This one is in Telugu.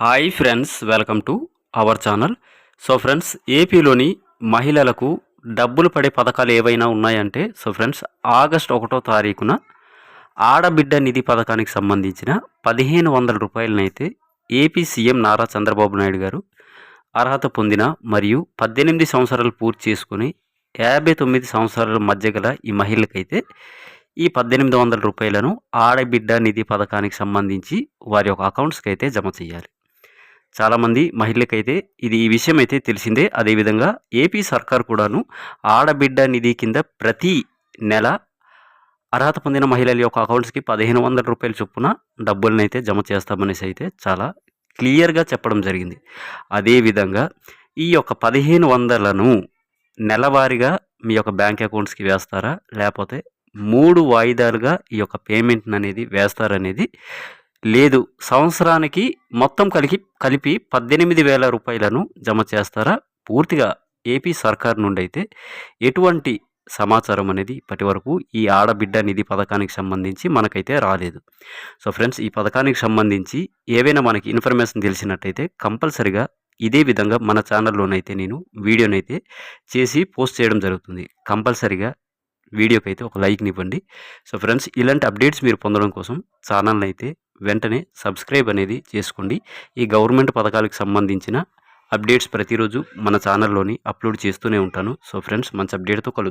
Hi friends welcome to our channel. So friends ఏపీలోని మహిళలకు డబ్బులు పడే పథకాలు ఏవైనా ఉన్నాయంటే సో ఫ్రెండ్స్ ఆగస్ట్ ఒకటో తారీఖున ఆడబిడ్డ నిధి పథకానికి సంబంధించిన పదిహేను వందల రూపాయలనైతే ఏపీ సీఎం నారా చంద్రబాబు నాయుడు గారు అర్హత పొందిన మరియు పద్దెనిమిది సంవత్సరాలు పూర్తి చేసుకుని యాభై తొమ్మిది సంవత్సరాల మధ్య గల ఈ మహిళకైతే ఈ పద్దెనిమిది వందల రూపాయలను ఆడబిడ్డ నిధి పథకానికి సంబంధించి వారి యొక్క అకౌంట్స్కి అయితే జమ చేయాలి. చాలామంది మహిళలకైతే ఇది ఈ విషయం అయితే తెలిసిందే. అదేవిధంగా ఏపీ సర్కార్ కూడాను ఆడబిడ్డ నిధి కింద ప్రతి నెల అర్హత పొందిన మహిళల యొక్క అకౌంట్స్కి పదిహేను వందల రూపాయల చొప్పున డబ్బులను అయితే జమ చేస్తామనేసి అయితే చాలా క్లియర్గా చెప్పడం జరిగింది. అదేవిధంగా ఈ యొక్క పదిహేను వందలను నెలవారీగా మీ యొక్క బ్యాంక్ అకౌంట్స్కి వేస్తారా? లేకపోతే మూడు వాయిదాలుగా ఈ యొక్క పేమెంట్ అనేది వేస్తారనేది లేదు సంవత్సరానికి మొత్తం కలిపి కలిపి పద్దెనిమిది వేల రూపాయలను జమ చేస్తారా? పూర్తిగా ఏపీ సర్కార్ నుండి అయితే ఎటువంటి సమాచారం అనేది ఇప్పటి వరకు ఈ ఆడబిడ్డ నిధి పథకానికి సంబంధించి మనకైతే రాలేదు. సో ఫ్రెండ్స్ ఈ పథకానికి సంబంధించి ఏవైనా మనకి ఇన్ఫర్మేషన్ తెలిసినట్టయితే కంపల్సరిగా ఇదే విధంగా మన ఛానల్లోనైతే నేను వీడియోనైతే చేసి పోస్ట్ చేయడం జరుగుతుంది. కంపల్సరిగా వీడియోకి అయితే ఒక లైక్ని ఇవ్వండి సో ఫ్రెండ్స్ ఇలాంటి అప్డేట్స్ మీరు పొందడం కోసం ఛానల్ని అయితే వెంటనే సబ్స్క్రైబ్ అనేది చేసుకోండి. ఈ గవర్నమెంట్ పథకాలకు సంబంధించిన అప్డేట్స్ ప్రతిరోజు మన ఛానల్లోని అప్లోడ్ చేస్తూనే ఉంటాను. సో ఫ్రెండ్స్ మంచి అప్డేట్తో కలుద్దాం.